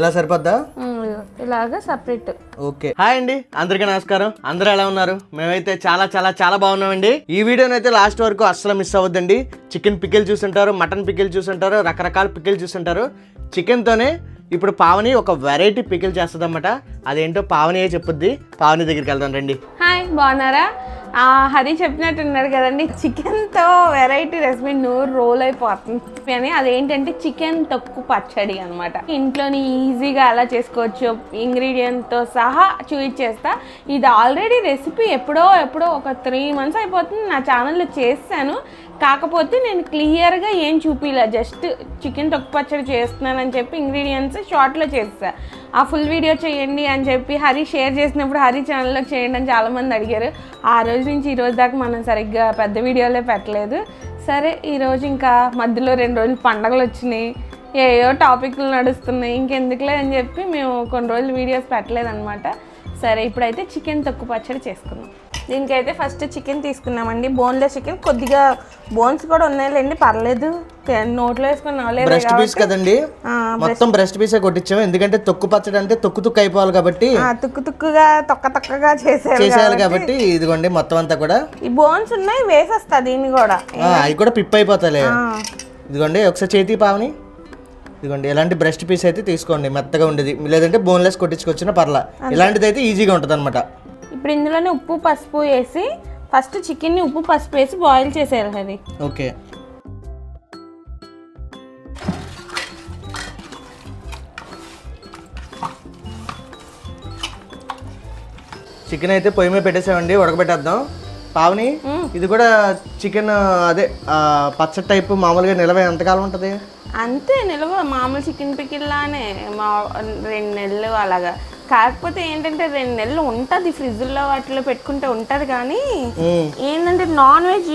ఇలా సరిపోద్దా? ఇలాగా సపరేట్ ఓకే. హాయ్ అండి అందరికీ నమస్కారం. అందరూ ఎలా ఉన్నారు? మేమైతే చాలా చాలా చాలా బాగున్నామండి. ఈ వీడియోని అయితే లాస్ట్ వరకు అస్సలు మిస్ అవ్వద్దండి. చికెన్ పికిల్ చూసుంటారు మటన్ పికిల్ చూసుంటారు రకరకాల పికిల్ చూసుంటారు. చికెన్తోనే ఇప్పుడు పావని ఒక వెరైటీ పికిల్ చేస్తుందన్నమాట. అదేంటో పావనియే చెప్పుద్ది. పావని దగ్గరికి వెళ్దాం రండి. హాయ్ బాగున్నారా? హరి చెప్పినట్టున్నారు కదండి చికెన్తో వెరైటీ రెసిపీ నోరు రోల్ అయిపోతుంది అని అదేంటంటే చికెన్ తక్కువ పచ్చడి అనమాట ఇంట్లోని ఈజీగా ఎలా చేసుకోవచ్చు ఇంగ్రీడియంట్తో సహా చూపించేస్తా ఇది ఆల్రెడీ రెసిపీ ఎప్పుడో ఎప్పుడో ఒక త్రీ మంత్స్ అయిపోతుంది. నా ఛానల్లో చేస్తాను. కాకపోతే నేను క్లియర్గా ఏం చూపిలా జస్ట్ చికెన్ తొక్కు పచ్చడి చేస్తున్నానని చెప్పి ఇంగ్రీడియంట్స్ షార్ట్లో చేస్తా. ఆ ఫుల్ వీడియో చేయండి అని చెప్పి హరి షేర్ చేసినప్పుడు హరి ఛానల్లో చేయండి అని చాలామంది అడిగారు. ఆ రోజు నుంచి ఈ రోజు దాకా మనం సరిగ్గా పెద్ద వీడియోలే పెట్టలేదు. సరే ఈరోజు ఇంకా మధ్యలో రెండు రోజులు పండగలు వచ్చినాయి. ఏయో టాపిక్లు నడుస్తున్నాయి ఇంకెందుకులే అని చెప్పి మేము కొన్ని రోజులు వీడియోస్ పెట్టలేదన్నమాట. సరే ఇప్పుడైతే చికెన్ తొక్కు పచ్చడి చేసుకున్నాం దీనికైతే ఫస్ట్ చికెన్ తీసుకున్నామండి. బోన్లెస్ చికెన్ కొద్దిగా బోన్స్ కూడా ఉన్నాయిలేండి పర్లేదు. నోట్లో వేసుకొని నవ్వలేదు బ్రెస్ట్ పీస్ కదండి. మొత్తం బ్రెస్ట్ పీసే కొట్టించాము. ఎందుకంటే తొక్కు పచ్చడి అంటే తొక్కు తుక్కు అయిపోవాలి కాబట్టి తుక్కు తుక్కుగా తొక్క తొక్కగా చేసేయాలి కాబట్టి. ఇదిగోండి మొత్తం అంతా కూడా ఈ బోన్స్ ఉన్నాయి వేసేస్తా దీన్ని కూడా. అవి కూడా పిప్ అయిపోతాయి ఇదిగోండి ఒకసారి చేతి పావని. ఇదిగోండి ఇలాంటి బ్రెస్ట్ పీస్ అయితే తీసుకోండి మెత్తగా ఉండేది. లేదంటే బోన్లెస్ కొట్టించుకొచ్చిన పర్లా. ఇలాంటిది అయితే ఈజీగా ఉంటుంది అనమాట ఇప్పుడు ఇందులోనే ఉప్పు పసుపు వేసి ఫస్ట్ చికెన్ని ఉప్పు పసుపు వేసి బాయిల్ చేసేయాలి అది. ఓకే. చికెన్ అయితే పొయ్యి మీద పెట్టేసామండి ఉడకబెట్టేద్దాం. పావని ఇది కూడా చికెన్ అదే పచ్చడి టైప్ మామూలుగా నిలవ ఎంతకాలం ఉంటుంది? అంతే నిల్వ మామూలు చికెన్ పికిల్లానే మా రెండు నెలలు అలాగా. కాకపోతే ఏంటంటే రెండు నెలలు ఉంటుంది ఫ్రిడ్జ్లో వాటిలో పెట్టుకుంటే ఉంటుంది కానీ ఏంటంటే నాన్ వెజ్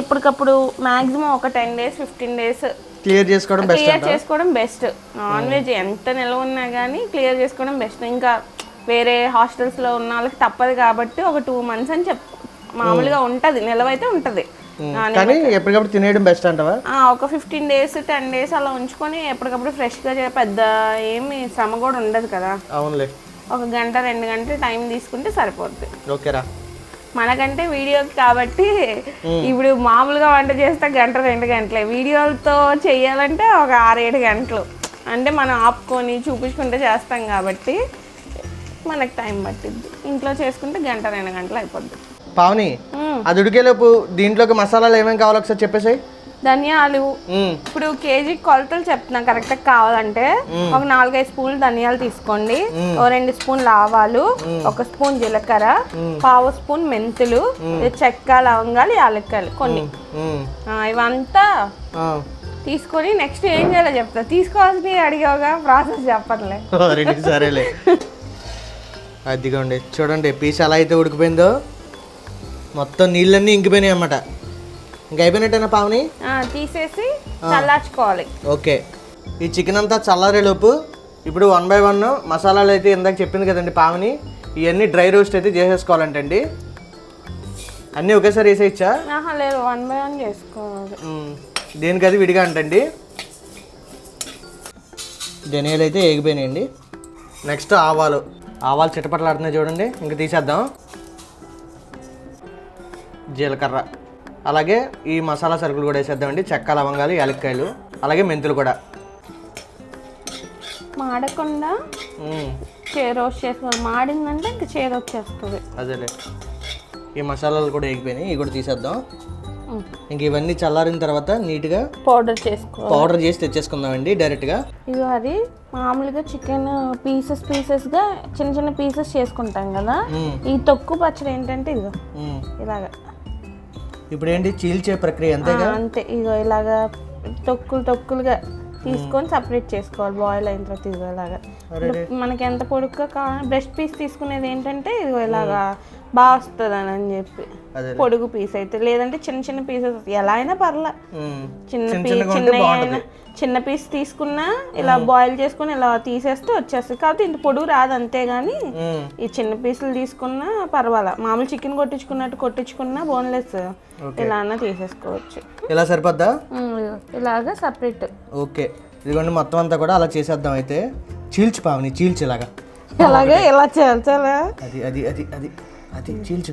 ఎప్పటికప్పుడు మాక్సిమం ఒక ten days fifteen days clear చేసుకోవడం బెస్ట్ క్లియర్ చేసుకోవడం బెస్ట్. నాన్ వెజ్ ఎంత నిల్వ ఉన్నా కానీ క్లియర్ చేసుకోవడం బెస్ట్. ఇంకా వేరే హాస్టల్స్లో ఉన్న వాళ్ళకి తప్పదు కాబట్టి ఒక టూ మంత్స్ అని చెప్ మామూలుగా ఉంటుంది నిల్వ అయితే ఉంటుంది కానీ ఎప్పటికప్పుడు తినేయడం బెస్ట్ అంటావా? ఒక ఫిఫ్టీన్ డేస్ టెన్ డేస్ అలా ఉంచుకొని ఎప్పటికప్పుడు ఫ్రెష్గా పెద్ద ఏమి శ్రమ కూడా ఉండదు కదా. అవునులే. ఒక గంట రెండు గంటలు టైం తీసుకుంటే సరిపోద్ది. ఓకేరా మనకంటే వీడియోకి కాబట్టి ఇప్పుడు మామూలుగా వంట చేస్తే గంట రెండు గంటలే. వీడియోలతో చేయాలంటే ఒక ఆరేడు గంటలు. అంటే మనం ఆపుకొని చూపించుకుంటే చేస్తాం కాబట్టి మనకు టైం పట్టిద్ది. ఇంట్లో చేసుకుంటే గంట రెండు గంటలు అయిపోద్ది. పావని. అది ఉడికేలోపు దీంట్లోకి మసాలాలు ఏమేమి కావాలో ఒకసారి చెప్పేసాయి. ధనియాలు. ఇప్పుడు కేజీ కొలతలు చెప్తున్నా కరెక్ట్గా కావాలంటే ఒక నాలుగైదు స్పూన్లు ధనియాలు తీసుకోండి. ఓ రెండు స్పూన్లు ఆవాలు ఒక స్పూన్ జీలకర్ర పావు స్పూన్ మెంతులు చెక్క లవంగాలు యాలక్కాయలు కొన్ని. ఇవంతా తీసుకొని నెక్స్ట్ ఏం చేయాలో చెప్తా. తీసుకోవాల్సినవి అడిగావుగా ప్రాసెస్ చెప్పట్లే సరేలే. అదిగోండి చూడండి పీస్ ఎలా అయితే ఉడికిపోయిందో. మొత్తం నీళ్ళన్నీ ఇంకిపోయినాయి అన్నమాట ఇంక అయిపోయినట్టేనా పావని? తీసేసి చల్లార్చుకోవాలి. ఓకే. ఈ చికెన్ అంతా చల్లారేలోపు ఇప్పుడు వన్ బై వన్ మసాలాలు అయితే ఇందాక చెప్పింది కదండి పావని. ఇవన్నీ డ్రై రోస్ట్ అయితే చేసేసుకోవాలంటండి. అన్నీ ఒకేసారి వేసేయచ్చా? లేదు వన్ బై వన్ చేసుకోవాలి. మ్మ్. దేనికి అది విడిగా అంటండి. ధనియాలు అయితే ఏగిపోయినాయండి. నెక్స్ట్ ఆవాలు. ఆవాలు చిటపటలాడుతున్నాయి చూడండి. ఇంక తీసేద్దాం. జీలకర్ర. అలాగే ఈ మసాలా సరుకులు కూడా వేసేద్దామండి. చెక్క లవంగాలు యాలక్కాయలు అలాగే మెంతులు కూడా. మాడకుండా మ్మ్. చేరోస్ట్ చేసుకోవాలి మాడిందంటే ఇంకా చేదు వచ్చేస్తుంది. అదేలే. ఈ మసాలాలు కూడా వేగిపోయినాయి. ఇవి కూడా తీసేద్దాం. ఇంక ఇవన్నీ చల్లారిన తర్వాత నీట్గా పౌడర్ చేసుకోవాలి. పౌడర్ చేసి తెచ్చేసుకుందామండి డైరెక్ట్గా. ఇది అది మామూలుగా చికెన్ పీసెస్ పీసెస్గా చిన్న చిన్న పీసెస్ చేసుకుంటాం కదా. ఈ తొక్కు పచ్చడి ఏంటంటే ఇదిగో. మ్మ్. ఇలాగా. ఇప్పుడు ఏంటి చీల్చే ప్రక్రియ అంతే ఆ, అంతే. ఇగో ఇలాగా తొక్కులు తొక్కులుగా తీసుకొని సపరేట్ చేసుకోవాలి. బాయిల్ అయిన తర్వాత ఇదిగో ఇలాగా. మనకి ఎంత పొడుగ్గా కావాలి బ్రెస్ట్ పీస్ తీసుకునేది ఏంటంటే ఇదిగో ఇలాగా బాగా వస్తుంది అని చెప్పి. పొడుగు పీస్ అయితే. లేదంటే చిన్న చిన్న పీసెస్ ఎలా అయినా పర్లా. చిన్న చిన్న పీ చిన్నగా ఉంటే చిన్న. చిన్న పీస్ తీసుకున్నా ఇలా బాయిల్ చేసుకుని ఇలా తీసేస్తే వచ్చేస్తుంది. కాబట్టి ఇంత పొడుగు రాదు అంతే కానీ. ఈ చిన్న పీసులు తీసుకున్నా పర్వాలా. మామూలు చికెన్ కొట్టించుకున్నట్టు కొట్టించుకున్నా బోన్లెస్. ఇలా అన్నా తీసేసుకోవచ్చు. ఇలా సరిపోద్దా? ఇలాగా సపరేట్ ఓకే. ఇదిగోండి మొత్తం అంతా కూడా అలా చేసేద్దాం అయితే. చీల్చు పావని చీల్చు ఇలాగా. అలాగే ఇలా చేల్చాలా? అది అది అది అది అది చీల్చు.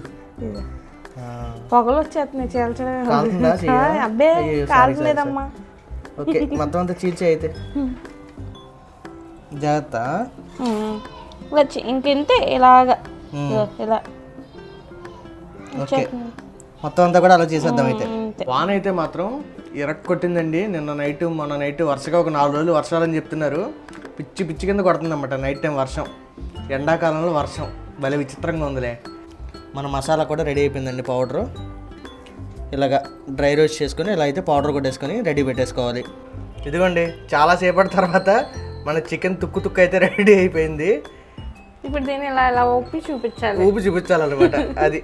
పొగలు వచ్చేస్తున్నాయి చేల్చడం. అబ్బే కాలట్లేదమ్మా ఓకే మొత్తం అంతా చీల్చి అయితే. జాగ్రత్త. ఉమ్. ఇలా చే- ఇంకింతే ఇలాగా. ఇలా. ఓకే. మొత్తం అంతా కూడా అలా చేసేద్దాం అయితే. వాన అయితే మాత్రం ఇరక్ కొట్టిందండి నిన్న నైట్ మొన్న నైట్ వరుసగా ఒక నాలుగు రోజులు వర్షాలని చెప్తున్నారు. పిచ్చి పిచ్చి కింద కొడుతుంది అనమాట నైట్ టైం వర్షం. ఎండాకాలంలో వర్షం. భలే విచిత్రంగా ఉందిలే. మన మసాలా కూడా రెడీ అయిపోయిందండి పౌడరు. ఇలాగా డ్రై రోస్ట్ చేసుకొని ఇలా అయితే పౌడర్ కొట్టేసుకొని రెడీ పెట్టేసుకోవాలి. ఇదిగోండి చాలా సేపటి తర్వాత మన చికెన్ తుక్కు తుక్కు అయితే రెడీ అయిపోయింది. ఇప్పుడు దీన్ని ఇలా ఇలా ఒప్పి చూపించాలి. ఊపి చూపించాలన్నమాట. అది.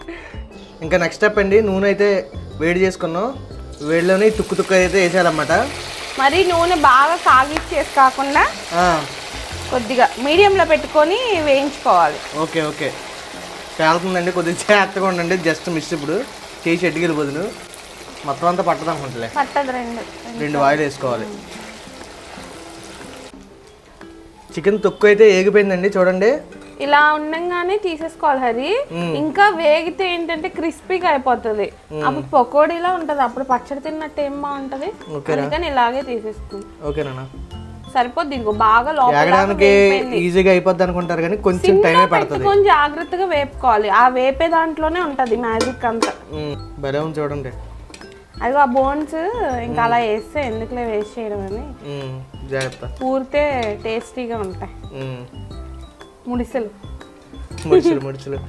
ఇంకా నెక్స్ట్ స్టెప్ అండి నూనె అయితే వేడి చేసుకున్నాం. వేడిలోనే తుక్కు తుక్కు అయితే వేసేయాలన్నమాట. మరి నూనె బాగా కాగిచ్చేసి కాకుండా కొద్దిగా మీడియంలో పెట్టుకొని వేయించుకోవాలి. Okay okay. పేలుతుందండి కొద్దిగా జాగ్రత్తగా ఉండండి జస్ట్ మిస్ ఇప్పుడు. చేసి ఎట్టుకెళ్ళి బదులు మొత్తం అంతా పట్టదు అనుకుంటలే. పట్టదు రెండు. రెండు ఆయిల్ వేసుకోవాలి. చికెన్ తొక్కు అయితే ఏగిపోయిందండి చూడండి. ఇలా ఉండంగానే తీసేసుకోవాలి హరి. ఇంకా వేగితే ఏంటంటే క్రిస్పీగా అయిపోతుంది. అప్పుడు పకోడీలా ఉంటది. అప్పుడు పచ్చడి తిన్నట్టు ఏం బాగుంటది? అందుకని ఇలాగే తీసేసుకుంది ఓకేనా సరిపోద్ది ఇదిగో బాగా లోపల ఏగడానికి ఈజీగా అయిపోద్ది అనుకుంటారు కానీ కొంచెం టైమే పడుతుంది. పెట్టుకొని జాగ్రత్తగా వేపుకోవాలి. ఆ వేపే దాంట్లోనే ఉంటది మ్యాజిక్ అంతా. భలే ఉంది చూడండి. అదిగో ఆ బోన్స్ ఇంకా అలా వేస్తే ఎందుకులే వేస్ట్ చేయడం అని. జాగ్రత్త. ఊరితే టేస్టీగా ఉంటాయి. ముడిసెలు. ముడుచులు ముడుచులు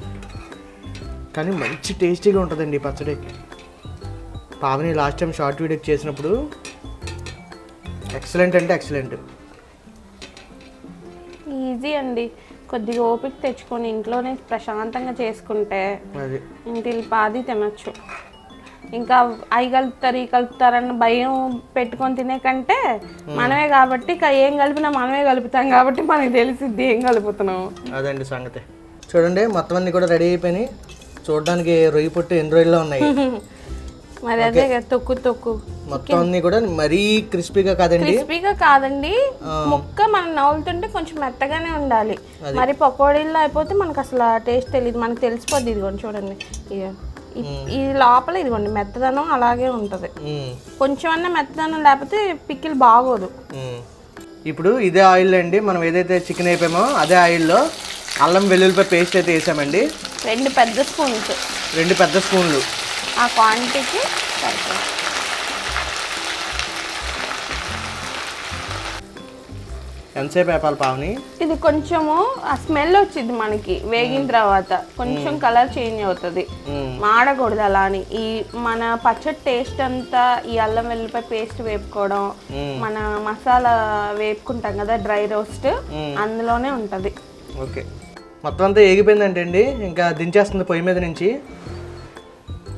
కానీ మంచి టేస్టీగా ఉంటుందండి ఈ పచ్చడి. Pavani last time short video చేసినప్పుడు ఎక్సలెంట్ అంటే ఎక్సలెంట్ ఈజీ అండి. కొద్దిగా ఓపిక తెచ్చుకొని ఇంట్లోనే ప్రశాంతంగా చేసుకుంటే ఇంటి పాది తినొచ్చు. ఇంకా అవి కలుపుతారు ఈ కలుపుతారన్న భయం పెట్టుకొని తినే కంటే మనమే కాబట్టి ఇక ఏం కలిపినా మనమే కలుపుతాం కాబట్టి మనకి తెలిసిద్ది ఏం కలుపుతున్నాం. అదండి సంగతి. చూడండి మొత్తం అన్ని కూడా రెడీ అయిపోయినాయి. చూడడానికి రొయ్యి పొట్టు ఎన్ని రోజుల్లో ఉన్నాయి? మరి అదే కదా తొక్కు తొక్కు. మొత్తం అన్ని కూడా మరీ క్రిస్పీగా కాదండి? క్రిస్పీగా కాదండి. ముక్క మనం నవ్వులుతుంటే కొంచెం మెత్తగానే ఉండాలి. మరి పకోడీల్లో అయిపోతే మనకు అసలు టేస్ట్ తెలియదు మనకు తెలిసిపోద్ది ఇదిగోండి చూడండి. ఈ- లోపల ఇదిగోండి మెత్తదనం అలాగే ఉంటుంది. కొంచెం అన్నా మెత్తదనం లేకపోతే పిక్కిల్ బాగోదు. ఇప్పుడు ఇదే ఆయిల్ అండి మనం ఏదైతే చికెన్ అయిపోయామో అదే ఆయిల్లో అల్లం వెల్లుల్లిపాయ పేస్ట్ అయితే వేసామండి. రెండు పెద్ద స్పూన్స్. రెండు పెద్ద స్పూన్లు. ఆ క్వాంటిటీకి సరిపోతుంది. ఎంతసేపు వేపాలి పావని? ఇది కొంచెము ఆ స్మెల్ వచ్చింది మనకి వేగిన తర్వాత. కొంచెం కలర్ చేంజ్ అవుతుంది. మాడకూడదు అలా అని. ఈ మన పచ్చడి టేస్ట్ అంతా ఈ అల్లం వెల్లిపాయ పేస్ట్ వేపుకోవడం. మన మసాలా వేపుకుంటాం కదా డ్రై రోస్ట్. అందులోనే ఉంటది. ఓకే. మొత్తం అంతా ఏగిపోయిందంటే అండి ఇంకా దించేస్తుంది పొయ్యి మీద నుంచి.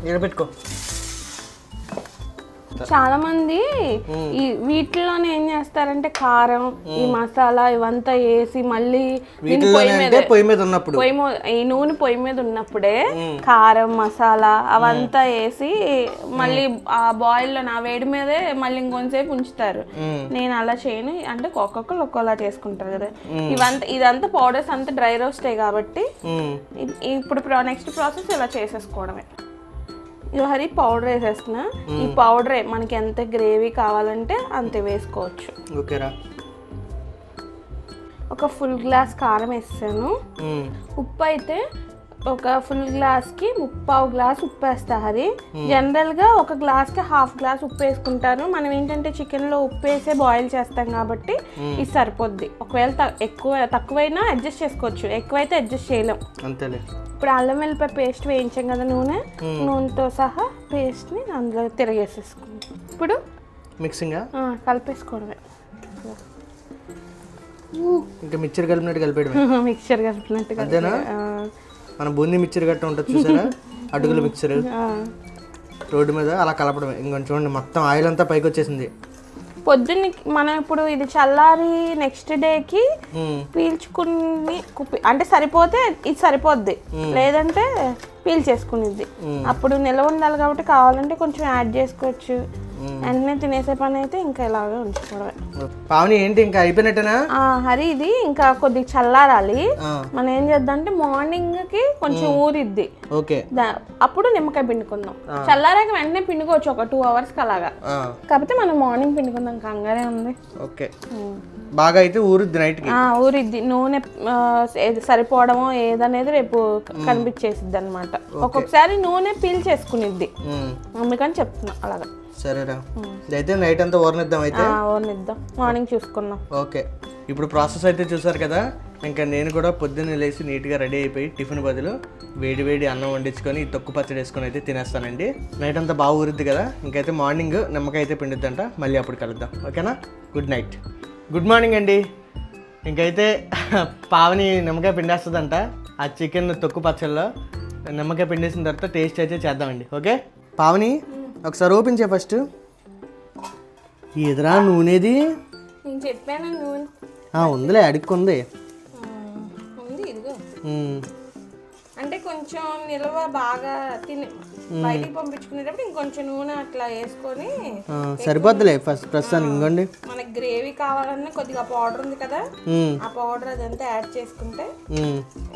ఎగబెట్టుకో చాలా మంది ఈ వీటిలోనే ఏం చేస్తారంటే కారం ఈ మసాలా ఇవంతా వేసి మళ్ళీ పొయ్యి మీద ఉన్నప్పుడు. పొయ్యి ఈ నూనె పొయ్యి మీద ఉన్నప్పుడే కారం మసాలా అవంతా వేసి మళ్ళీ ఆ బాయిల్లో నా వేడి మీదే మళ్ళీ ఇంకొంతసేపు ఉంచుతారు. నేను అలా చేయను. అంటే ఒక్కొక్కరు ఒక్కోలా చేసుకుంటారు కదా. ఇవంతా ఇదంతా పౌడర్స్ అంతా డ్రై రోస్టే కాబట్టి ఇప్పుడు నెక్స్ట్ ప్రాసెస్ ఇలా చేసేసుకోవడమే. ఇక హరి పౌడర్ వేసేస్తున్నా. ఈ పౌడరే మనకి ఎంత గ్రేవీ కావాలంటే అంతే వేసుకోవచ్చు. ఓకేరా ఒక ఫుల్ గ్లాస్ కారం వేసాను ఉమ్, ఉప్పు అయితే ఒక ఫుల్ గ్లాస్కి ముప్పావు గ్లాస్ ఉప్పు వేస్తా హరి. జనరల్గా ఒక గ్లాస్కి హాఫ్ గ్లాస్ ఉప్పు వేసుకుంటాను. మనం ఏంటంటే చికెన్లో ఉప్పు వేసే బాయిల్ చేస్తాం కాబట్టి ఇది సరిపోద్ది. ఒకవేళ ఎక్కువ తక్కువైనా అడ్జస్ట్ చేసుకోవచ్చు. ఎక్కువైతే అడ్జస్ట్ చేయలేం. అంతేలే. ఇప్పుడు అల్లం వెల్లిపాయ పేస్ట్ వేయించాం కదా నూనె. నూనెతో సహా పేస్ట్ని అందులో తిరగేసేసుకుంటాం ఇప్పుడు మిక్సింగా? కలిపేసుకోవడమే. ఇంకా మిక్చర్ కలిపినట్టు కలిపేయడమే. మిక్చర్ కలిపినట్టుగా అంతేనా? మన బూందీ మిక్చర్ గట్ట ఉంటుంది చూసారా? అడుగుల మిక్చర్. రోడ్డు మీద అలా కలపడమే. ఇంకొంచెం చూడండి మొత్తం ఆయిల్ అంతా పైకి వచ్చేసింది. పొద్దున్న మనం ఇప్పుడు ఇది చల్లారి నెక్స్ట్ డేకి ఉమ్, పీల్చుకుని కుప్పి- అంటే సరిపోతే ఇది సరిపోద్ది. లేదంటే పీల్ చేసుకునిద్ది అప్పుడు నిల్వ ఉండాలి కాబట్టి కావాలంటే కొంచెం యాడ్ చేసుకోవచ్చు. వెంటనే తినేసే పని అయితే ఇంకా ఇలాగే ఉంచుకోవడమే పావని ఏంటి ఇంకా అయిపోయినట్టేనా? హరి ఇది ఇంకా కొద్దిగా చల్లారాలి. మనం ఏం చేద్దాం అంటే మార్నింగ్కి కొంచెం ఊరిద్ది. ఓకే. అప్పుడు నిమ్మకాయ పిండుకుందాం. చల్లారాక వెంటనే పిండుకోవచ్చు ఒక టూ అవర్స్కి అలాగా. కాకపోతే మనం మార్నింగ్ పిండుకుందాం కంగారే ఉంది. ఓకే. బాగా అయితే ఊరుద్ది నైట్కి? ఆ, ఊరిద్ది. నూనె సరిపోవడమో ఏదనేది రేపు కనిపించేసిద్ది అనమాట ఒక్కొక్కసారి నూనె పీల్ చేసుకునిద్ది. అందుకని చెప్తున్నా అలాగా. సరేరా. ఇదైతే నైట్ అంతా ఊరనిద్దాం అయితే? ఆ, ఊరనిద్దాం మార్నింగ్ చూసుకుందాం. ఓకే. ఇప్పుడు ప్రాసెస్ అయితే చూసారు కదా? ఇంకా నేను కూడా పొద్దున్నే లేచి నీట్గా రెడీ అయిపోయి టిఫిన్ బదులు వేడి వేడి అన్నం వండించుకొని తొక్కు పచ్చడి వేసుకొని అయితే తినేస్తానండి. నైట్ అంతా బాగా ఊరుద్ది కదా? ఇంకైతే మార్నింగ్ నిమ్మకాయ అయితే పిండిద్దంట. మళ్ళీ అప్పుడు కలుద్దాం. ఓకేనా? గుడ్ నైట్ గుడ్ మార్నింగ్ అండి. ఇంకైతే పావని నిమ్మకాయ పిండేస్తుందంట. ఆ చికెన్ తొక్కు పచ్చడిలో నిమ్మకాయ పిండేసిన తర్వాత టేస్ట్ అయితే చేద్దామండి. ఓకే? పావని? ఒకసారి ఓపెన్ చేయ ఫస్ట్. ఎదురా నూనెది? నేను చెప్పాను నూనె? ఆ, ఉందిలే అడుక్కుంది. ఉంది ఇదిగో. అంటే కొంచెం నిల్వ బాగా తిని బయటికి పంపించుకునేటప్పుడు ఇంకొంచెం నూనె అట్లా వేసుకొని సరిపోద్దిలే ఫస్ట్ ప్రస్తుతానికి ఇంకోండి మనకి గ్రేవీ కావాలన్నా కొద్దిగా పౌడర్ ఉంది కదా ఆ పౌడర్ అదంతా యాడ్ చేసుకుంటే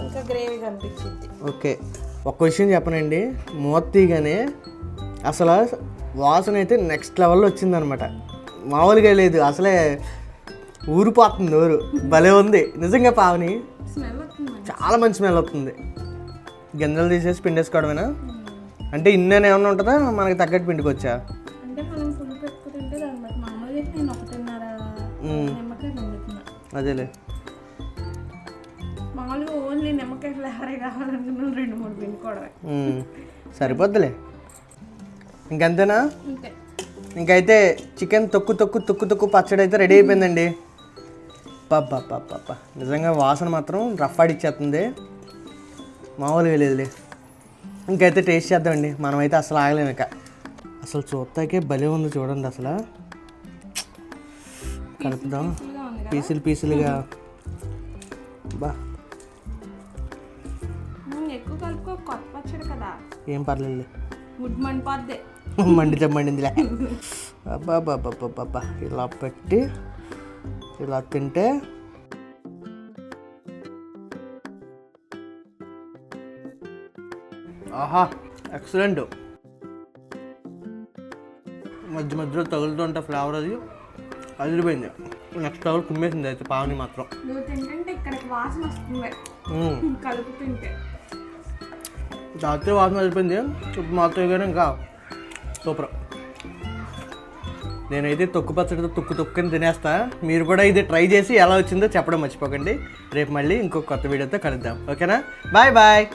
ఇంకా గ్రేవీ కనిపించింది. ఓకే. ఒక్క విషయం చెప్పనండి మూత తీయగానే అసలు వాసన అయితే నెక్స్ట్ లెవెల్లో వచ్చిందనమాట. మామూలుగా లేదు అసలే ఊరిపోతుంది ఊరు భలే ఉంది. నిజంగా పావని చాలా మంచి స్మెల్ వస్తుంది. గింజలు తీసేసి పిండేసుకోవడమేనా? అంటే ఇన్ననే ఏమన్నా ఉంటుందా? మనకి తగ్గట్టు పిండుతున్నా. అదేలే. మామూలుగా ఓన్లీ నిమ్మకాయ ఫ్లేవరే రెండు మూడు పిండుకోవడమే. సరిపోద్దిలే. ఇంకంతేనా? ఇంకైతే చికెన్ తొక్కు తొక్కు తొక్కు తొక్కు పచ్చడి అయితే రెడీ అయిపోయిందండి. పప్ప పప్ప నిజంగా వాసన మాత్రం రఫ్ ఆడిచ్చేస్తుంది మామూలుగా లేదులే. ఇంకైతే టేస్ట్ చేద్దామండి. మనమైతే అసలు ఆగలేము ఇక. అసలు చూస్తాకే భలే ఉంది చూడండి అసలు. కలుపుదాం. పీసులు పీసులుగా. బా. ఏం పర్లేదు గుడ్ మండితే మండిందిలే. అబ్బా బాబా బాబా ఇలా పెట్టి ఇలా తింటే ఆహా ఎక్సలెంట్. మధ్య మధ్యలో తగులుతుంటే ఫ్లేవర్ అది అదిరిపోయింది. నెక్స్ట్ ఫ్లేవర్ కుమ్మేసింది అయితే పావని మాత్రం. రాత్రి వాసన అయిపోయింది ఇప్పుడు మాత్రం కానీ ఇంకా సూపర్. నేనైతే తొక్కు పచ్చడితో తొక్కు తొక్కుని తినేస్తా. మీరు కూడా ఇది ట్రై చేసి ఎలా వచ్చిందో చెప్పడం మర్చిపోకండి. రేపు మళ్ళీ ఇంకో కొత్త వీడియోతో కలుద్దాం. ఓకేనా? Bye bye.